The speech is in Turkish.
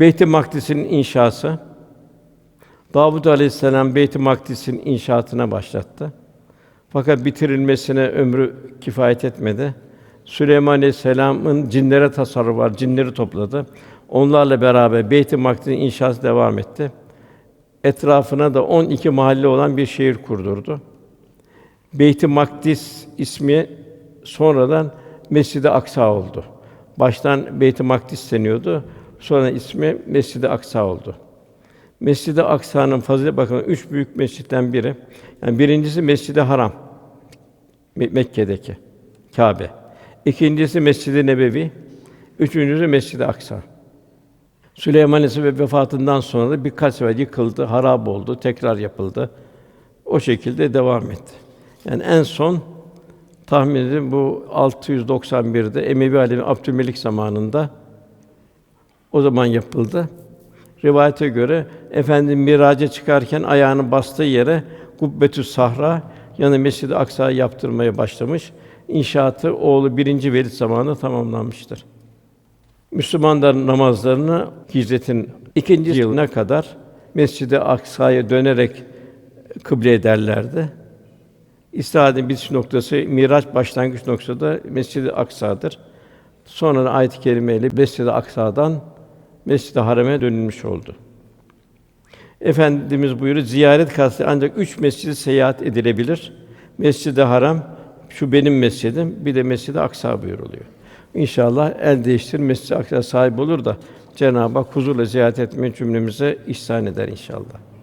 Beyt-i Makdis'in inşası Davud Aleyhisselam Beyt-i Makdis'in inşaatına başlattı. Fakat bitirilmesine ömrü kifayet etmedi. Süleyman Aleyhisselam'ın cinlere tasarruf var, cinleri topladı. Onlarla beraber Beyt-i Makdis'in inşası devam etti. Etrafına da 12 mahalle olan bir şehir kurdurdu. Beyt-i Makdis ismi sonradan Mescid-i Aksa oldu. Baştan Beyt-i Makdis deniyordu. Sonra ismi Mescid-i Aksa oldu. Mescid-i Aksa'nın fazilet bakımından üç büyük mescitten biri. Yani birincisi Mescid-i Haram. Me- Mekke'deki Kâbe. İkincisi Mescid-i Nebevi. Üçüncüsü Mescid-i Aksa. Süleyman Aleyhisselam vefatından sonra da birkaç sefer yıkıldı, harap oldu, tekrar yapıldı. O şekilde devam etti. Yani en son tahmin edin bu 691'de Emevi Alemi Abdülmelik zamanında o zaman yapıldı. Rivayete göre efendim miraca çıkarken ayağını bastığı yere Kubbetü Sahra yanı Mescid-i Aksa'yı yaptırmaya başlamış. İnşaatı oğlu birinci Velid zamanında tamamlanmıştır. Müslümanların namazlarını hicretin ikinci yılına kadar Mescid-i Aksa'ya dönerek kıble ederlerdi. İstihadın bitiş noktası, Miraç başlangıç noktası da Mescid-i Aksa'dır. Sonra ayet-i kerimeyle Mescid-i Aksa'dan Mescid-i Haram'e dönülmüş oldu. Efendimiz buyuruyor, ziyaret kastı ancak üç mescidi seyahat edilebilir. Mescid-i Haram, şu benim mescidim, bir de Mescid-i Aksa buyuruluyor. İnşallah el değiştir Mescid-i Aksa sahip olur da Cenab-ı Hak huzurla ziyaret etmeyi cümlemize ihsan eder inşallah.